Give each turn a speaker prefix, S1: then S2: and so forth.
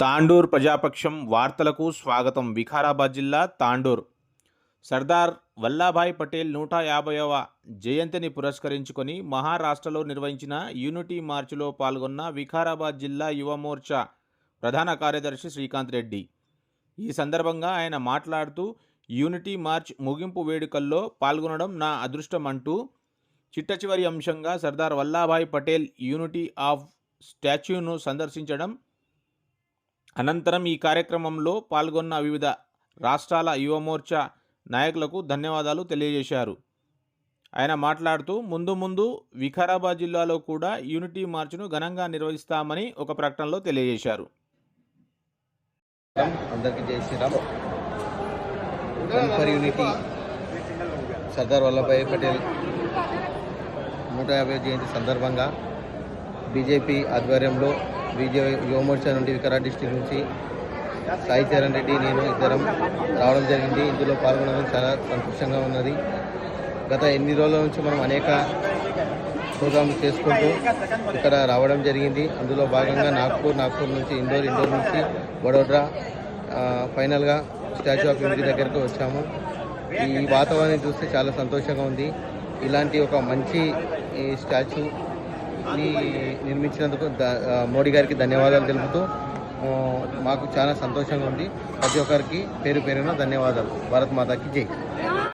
S1: తాండూర్ ప్రజాపక్షం వార్తలకు స్వాగతం. వికారాబాద్ జిల్లా తాండూర్. సర్దార్ వల్లాభాయ్ పటేల్ నూట యాభైవ జయంతిని పురస్కరించుకొని మహారాష్ట్రలో నిర్వహించిన యూనిటీ మార్చిలో పాల్గొన్న వికారాబాద్ జిల్లా యువమోర్చా ప్రధాన కార్యదర్శి శ్రీకాంత్ రెడ్డి. ఈ సందర్భంగా ఆయన మాట్లాడుతూ యూనిటీ మార్చ్ ముగింపు వేడుకల్లో పాల్గొనడం నా అదృష్టం అంటూ చిట్ట చివరి అంశంగా సర్దార్ వల్లాభాయ్ పటేల్ యూనిటీ ఆఫ్ స్టాచ్యూను సందర్శించడం అనంతరం ఈ కార్యక్రమంలో పాల్గొన్న వివిధ రాష్ట్రాల యువమోర్చా నాయకులకు ధన్యవాదాలు తెలియజేశారు. ఆయన మాట్లాడుతూ ముందు ముందు వికారాబాద్ జిల్లాలో కూడా యూనిటీ మార్చ్ను ఘనంగా నిర్వహిస్తామని ఒక ప్రకటనలో తెలియజేశారు.
S2: అందరికీ జై శ్రీరామ్. ఫర్ యూనిటీ సర్దార్ వల్లభాయ్ పటేల్ నూట యాభై జయంతి సందర్భంగా బీజేపీ ఆధ్వర్యంలో బీజే యువమోర్చా నుండి వికారాబాద్ డిస్టిక్ నుంచి సాయి చరణ్ రెడ్డి నేను ఇద్దరం రావడం జరిగింది. ఇందులో పాల్గొనడం చాలా సంతోషంగా ఉన్నది. గత ఎన్ని రోజుల నుంచి మనం అనేక ప్రోగ్రాంలు చేసుకుంటూ ఇక్కడ రావడం జరిగింది. అందులో భాగంగా నాగ్పూర్ నాగ్పూర్ నుంచి ఇండోర్ ఇండోర్ నుంచి వడోదరా ఫైనల్గా స్టాచ్యూ ఆఫ్ యూనిటీ దగ్గరకు వచ్చాము. ఈ వాతావరణం చూస్తే చాలా సంతోషంగా ఉంది. ఇలాంటి ఒక మంచి ఈ నిర్మించినందుకు మోడీ గారికి ధన్యవాదాలు తెలుపుతూ మాకు చాలా సంతోషంగా ఉంది. ప్రతి ఒక్కరికి పేరు పేరున ధన్యవాదాలు. భారత్ మాతాకి జై.